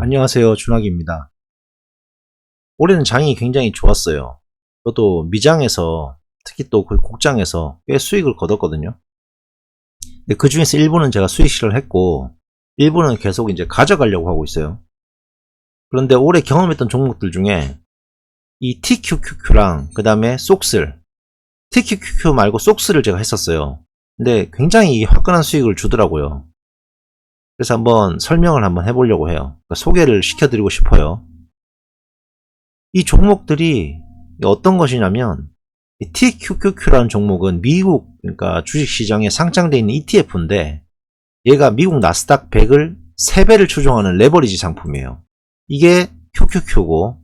안녕하세요. 준학입니다. 올해는 장이 굉장히 좋았어요. 저도 미장에서, 특히 또그 곡장에서 꽤 수익을 거뒀거든요. 그 중에서 일부는 제가 수익 실을 했고, 일부는 계속 이제 가져가려고 하고 있어요. 그런데 올해 경험했던 종목들 중에 이 TQQQ랑 그 다음에 쏙슬, TQQQ 말고 쏙슬을 제가 했었어요. 근데 굉장히 화끈한 수익을 주더라고요. 그래서 한번 설명을 한번 해보려고 해요. 그러니까 소개를 시켜드리고 싶어요. 이 종목들이 어떤 것이냐면 이 TQQQ라는 종목은 미국 그러니까 주식시장에 상장되어 있는 ETF인데 얘가 미국 나스닥 100을 3배를 추종하는 레버리지 상품이에요. 이게 QQQ고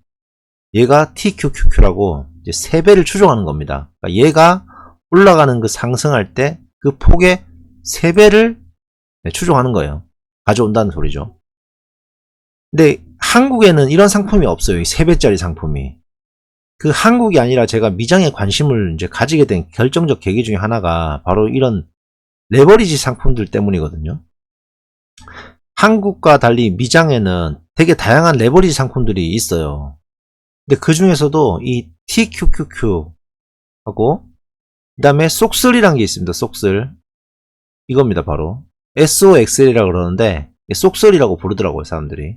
얘가 TQQQ라고 이제 3배를 추종하는 겁니다. 그러니까 얘가 올라가는 그 상승할 때 그 폭의 3배를 추종하는 거예요. 가져온다는 소리죠. 근데 한국에는 이런 상품이 없어요. 이 3배짜리 상품이. 그 한국이 아니라 제가 미장에 관심을 이제 가지게 된 결정적 계기 중에 하나가 바로 이런 레버리지 상품들 때문이거든요. 한국과 달리 미장에는 되게 다양한 레버리지 상품들이 있어요. 근데 그 중에서도 이 TQQQ 하고 그 다음에 쏙슬이란 게 있습니다. 쏙슬 이겁니다. 바로 SOXL이라고 그러는데 쏙슬이라고 부르더라고요. 사람들이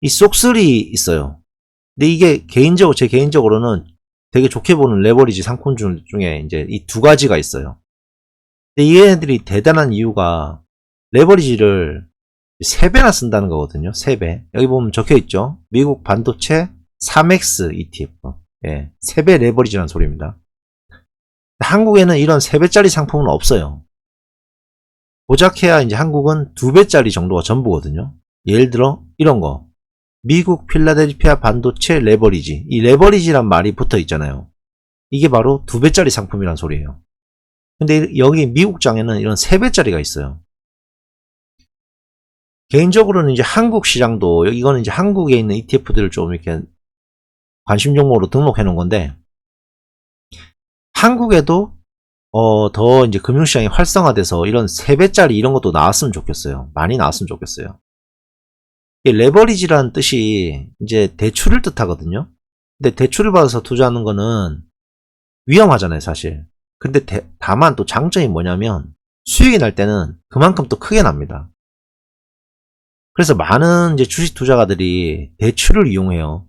이 쏙슬이 있어요. 근데 이게 개인적으로 제 개인적으로는 되게 좋게 보는 레버리지 상품 중- 중에 이제 이 두 가지가 있어요. 근데 이 애들이 대단한 이유가 레버리지를 3배나 쓴다는 거거든요. 3배. 여기 보면 적혀 있죠. 미국 반도체 3X ETF. 예. 3배 레버리지라는 소리입니다. 한국에는 이런 3배짜리 상품은 없어요. 고작해야 이제 한국은 2배짜리 정도가 전부거든요. 예를 들어 이런 거. 미국 필라델피아 반도체 레버리지. 이 레버리지란 말이 붙어 있잖아요. 이게 바로 2배짜리 상품이란 소리예요. 근데 여기 미국장에는 이런 3배짜리가 있어요. 개인적으로는 이제 한국 시장도 이거는 이제 한국에 있는 ETF들을 좀 이렇게 관심 종목으로 등록해 놓은 건데 한국에도 어, 더 이제 금융시장이 활성화돼서 이런 3배짜리 이런 것도 나왔으면 좋겠어요. 많이 나왔으면 좋겠어요. 이 레버리지라는 뜻이 이제 대출을 뜻하거든요. 근데 대출을 받아서 투자하는 거는 위험하잖아요, 사실. 근데 대- 다만 또 장점이 뭐냐면 수익이 날 때는 그만큼 또 크게 납니다. 그래서 많은 이제 주식 투자가들이 대출을 이용해요.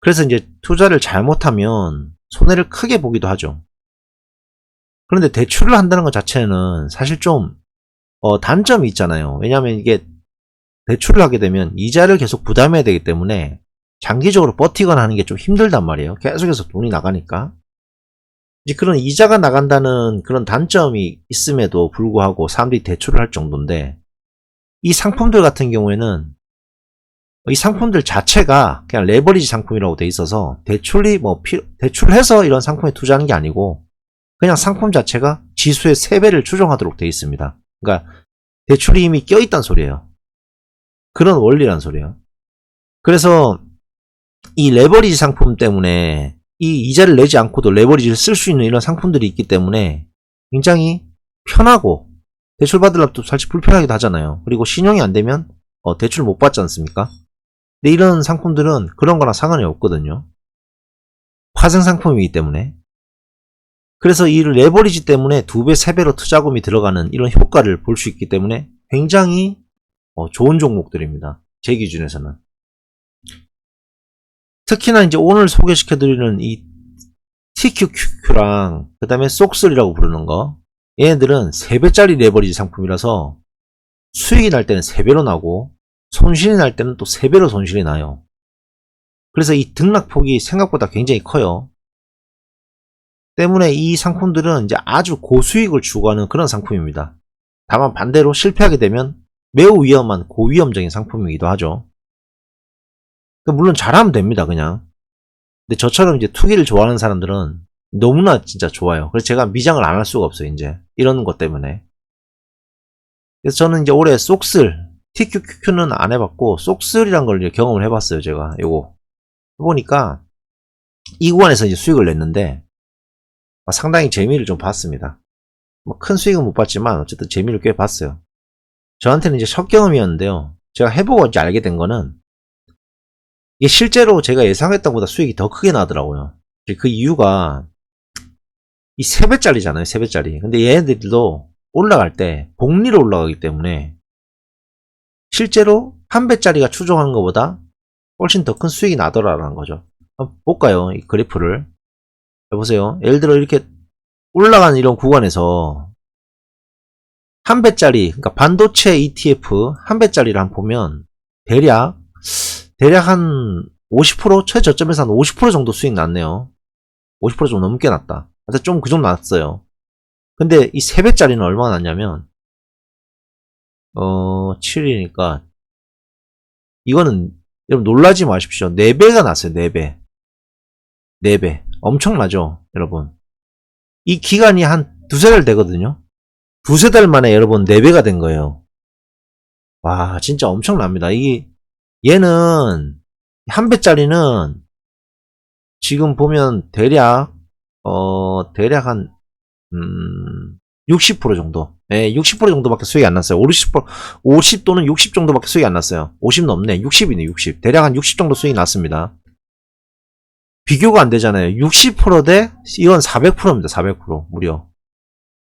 그래서 이제 투자를 잘못하면 손해를 크게 보기도 하죠. 그런데 대출을 한다는 것 자체는 사실 좀 어, 단점이 있잖아요. 왜냐하면 이게 대출을 하게 되면 이자를 계속 부담해야 되기 때문에 장기적으로 버티거나 하는 게 좀 힘들단 말이에요. 계속해서 돈이 나가니까. 이제 그런 이자가 나간다는 그런 단점이 있음에도 불구하고 사람들이 대출을 할 정도인데 이 상품들 같은 경우에는 이 상품들 자체가 그냥 레버리지 상품이라고 돼 있어서 대출이 뭐 필- 대출해서 이런 상품에 투자하는 게 아니고 그냥 상품 자체가 지수의 3배를 추정하도록 돼 있습니다. 그러니까 대출이 이미 껴있단 소리예요. 그런 원리란 소리예요. 그래서 이 레버리지 상품 때문에 이 이자를 내지 않고도 레버리지를 쓸 수 있는 이런 상품들이 있기 때문에 굉장히 편하고 대출 받으려면 또 사실 불편하기도 하잖아요. 그리고 신용이 안 되면 어, 대출 못 받지 않습니까? 근데 이런 상품들은 그런 거랑 상관이 없거든요. 파생 상품이기 때문에. 그래서 이 레버리지 때문에 두 배, 세 배로 투자금이 들어가는 이런 효과를 볼 수 있기 때문에 굉장히 어, 좋은 종목들입니다. 제 기준에서는. 특히나 이제 오늘 소개시켜드리는 이 TQQQ랑 그 다음에 쏙슬이라고 부르는 거 얘네들은 3배짜리 레버리지 상품이라서 수익이 날 때는 3배로 나고 손실이 날 때는 또 3배로 손실이 나요. 그래서 이 등락폭이 생각보다 굉장히 커요. 때문에 이 상품들은 이제 아주 고수익을 추구하는 그런 상품입니다. 다만 반대로 실패하게 되면 매우 위험한 고위험적인 상품이기도 하죠. 그 물론 잘하면 됩니다, 그냥. 근데 저처럼 이제 투기를 좋아하는 사람들은 너무나 진짜 좋아요. 그래서 제가 미장을 안 할 수가 없어요, 이제. 이런 것 때문에. 그래서 저는 이제 올해 쏙슬, TQQQ는 안 해봤고, 쏙슬이란 걸 이제 경험을 해봤어요, 제가. 요거. 해보니까, 이 구간에서 이제 수익을 냈는데, 아, 상당히 재미를 좀 봤습니다. 뭐 큰 수익은 못 봤지만, 어쨌든 재미를 꽤 봤어요. 저한테는 이제 첫 경험이었는데요. 제가 해보고 이제 알게 된 거는 이게 실제로 제가 예상했던 것보다 수익이 더 크게 나더라고요. 그 이유가 이 3배짜리잖아요, 3배짜리. 근데 얘네들도 올라갈 때 복리로 올라가기 때문에 실제로 한 배짜리가 추종하는 것보다 훨씬 더 큰 수익이 나더라라는 거죠. 한번 볼까요? 이 그래프를. 해보세요. 예를 들어 이렇게 올라가는 이런 구간에서 한 배짜리, 그러니까 반도체 ETF 한 배짜리를 한번 보면 대략 대략 한 50% 최저점에서 한 50% 정도 수익 났네요. 50%좀 넘게 났다. 하여튼 좀그 정도 났어요. 근데 이 3배짜리는 얼마나 났냐면 어 7이니까 이거는 여러분 놀라지 마십시오. 4배가 났어요. 4배. 4배. 엄청나죠, 여러분. 이 기간이 한 두세 달 되거든요. 두세 달 만에 여러분 4배가 된 거예요. 와, 진짜 엄청납니다. 이게, 얘는, 한 배짜리는, 지금 보면 대략, 어, 대략 한, 음, 60% 정도. 예, 60% 정도밖에 수익이 안 났어요. 50%, 50 또는 60 정도밖에 수익이 안 났어요. 50 넘네. 60이네, 60. 대략 한 60 정도 수익이 났습니다. 비교가 안 되잖아요. 60%대 이건 400%입니다. 400% 무려.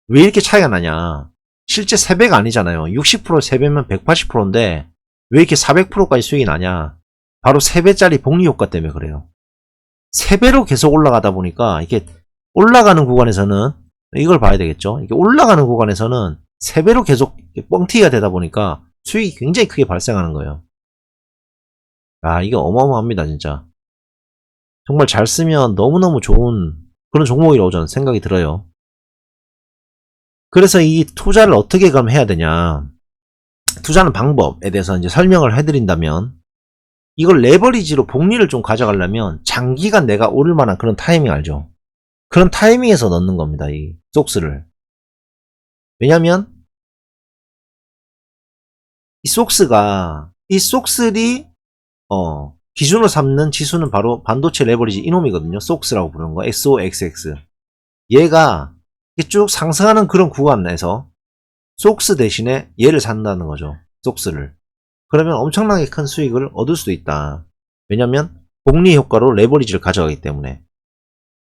왜 이렇게 차이가 나냐? 실제 3배가 아니잖아요. 60% 3배면 180%인데 왜 이렇게 400%까지 수익이 나냐? 바로 3배짜리 복리 효과 때문에 그래요. 3배로 계속 올라가다 보니까 이게 올라가는 구간에서는 이걸 봐야 되겠죠. 이게 올라가는 구간에서는 3배로 계속 뻥튀기가 되다 보니까 수익이 굉장히 크게 발생하는 거예요. 아, 이게 어마어마합니다, 진짜. 정말 잘 쓰면 너무너무 좋은 그런 종목이라고 저는 생각이 들어요. 그래서 이 투자를 어떻게 그럼 해야 되냐. 투자하는 방법에 대해서 이제 설명을 해드린다면, 이걸 레버리지로 복리를 좀 가져가려면 장기간 내가 오를 만한 그런 타이밍 알죠? 그런 타이밍에서 넣는 겁니다, 이 속스를. 왜냐면, 이 속스가, 이 속슬이, 어, 기준으로 삼는 지수는 바로 반도체 레버리지 이놈이거든요. 속스라고 부르는 거. XOXX. 얘가 쭉 상승하는 그런 구간에서 속스 대신에 얘를 산다는 거죠. 속스를. 그러면 엄청나게 큰 수익을 얻을 수도 있다. 왜냐면 복리 효과로 레버리지를 가져가기 때문에.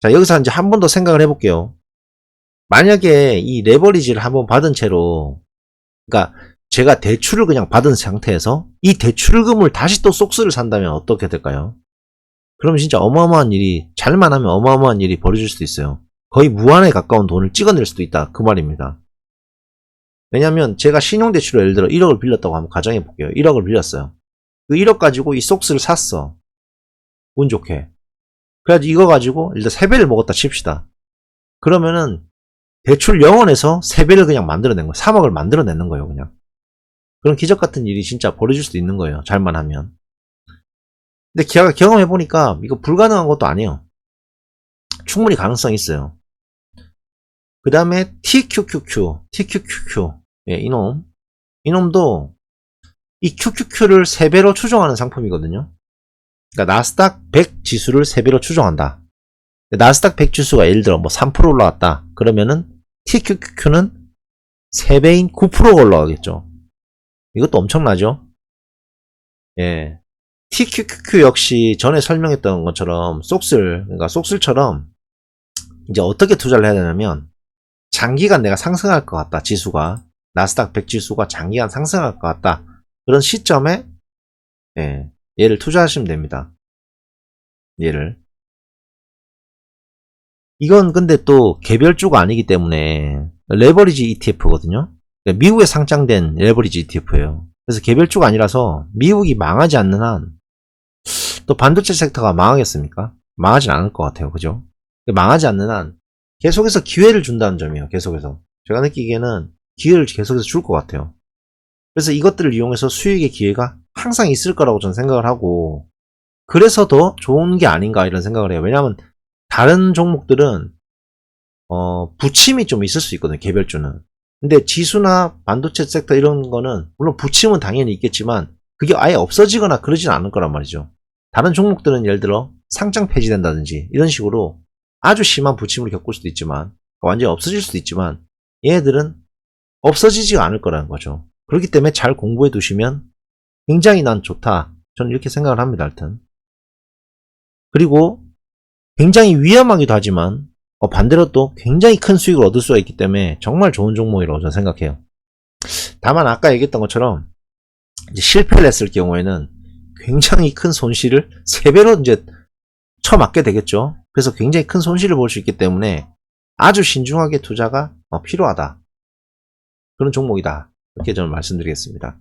자, 여기서 이제 한 번 더 생각을 해볼게요. 만약에 이 레버리지를 한번 받은 채로, 그러니까 제가 대출을 그냥 받은 상태에서 이 대출금을 다시 또 속스를 산다면 어떻게 될까요? 그럼 진짜 어마어마한 일이 잘만 하면 어마어마한 일이 벌어질 수도 있어요. 거의 무한에 가까운 돈을 찍어낼 수도 있다 그 말입니다. 왜냐면 제가 신용대출을 예를 들어 1억을 빌렸다고 한번 가정해 볼게요. 1억을 빌렸어요. 그 1억 가지고 이 속스를 샀어. 운 좋게. 그래가지고 이거 가지고 일단 3배를 먹었다 칩시다. 그러면은 대출 영원에서 3배를 그냥 만들어낸 거예요. 3억을 만들어내는 거예요 그냥. 그런 기적 같은 일이 진짜 벌어질 수도 있는 거예요. 잘만 하면. 근데 제가 경험해보니까 이거 불가능한 것도 아니에요. 충분히 가능성이 있어요. 그 다음에 TQQQ, TQQQ, 예, 이놈. 이놈도 이 QQQ를 3배로 추종하는 상품이거든요. 그러니까 나스닥 100 지수를 3배로 추종한다. 나스닥 100 지수가 예를 들어 뭐 3% 올라왔다. 그러면은 TQQQ는 3배인 9%가 올라가겠죠. 이것도 엄청나죠? 예. TQQQ 역시 전에 설명했던 것처럼 속슬, 그러니까 속슬처럼 이제 어떻게 투자를 해야 되냐면 장기간 내가 상승할 것 같다. 지수가. 나스닥 100 지수가 장기간 상승할 것 같다. 그런 시점에 예, 얘를 투자하시면 됩니다. 얘를. 이건 근데 또 개별주가 아니기 때문에 레버리지 ETF거든요. 그러니까 미국에 상장된 레버리지 ETF예요. 그래서 개별주가 아니라서 미국이 망하지 않는 한 또 반도체 섹터가 망하겠습니까? 망하진 않을 것 같아요. 그죠? 망하지 않는 한 계속해서 기회를 준다는 점이에요. 계속해서. 제가 느끼기에는 기회를 계속해서 줄 것 같아요. 그래서 이것들을 이용해서 수익의 기회가 항상 있을 거라고 저는 생각을 하고 그래서 더 좋은 게 아닌가 이런 생각을 해요. 왜냐하면 다른 종목들은 어, 부침이 좀 있을 수 있거든요. 개별주는. 근데 지수나 반도체 섹터 이런 거는 물론 부침은 당연히 있겠지만 그게 아예 없어지거나 그러진 않을 거란 말이죠. 다른 종목들은 예를 들어 상장 폐지된다든지 이런 식으로 아주 심한 부침을 겪을 수도 있지만 완전히 없어질 수도 있지만 얘네들은 없어지지가 않을 거라는 거죠. 그렇기 때문에 잘 공부해 두시면 굉장히 난 좋다. 저는 이렇게 생각을 합니다, 하여튼. 그리고 굉장히 위험하기도 하지만 어, 반대로 또 굉장히 큰 수익을 얻을 수가 있기 때문에 정말 좋은 종목이라고 저는 생각해요. 다만 아까 얘기했던 것처럼 실패를 했을 경우에는 굉장히 큰 손실을 세 배로 이제 쳐맞게 되겠죠. 그래서 굉장히 큰 손실을 볼 수 있기 때문에 아주 신중하게 투자가 어, 필요하다. 그런 종목이다. 이렇게 저는 말씀드리겠습니다.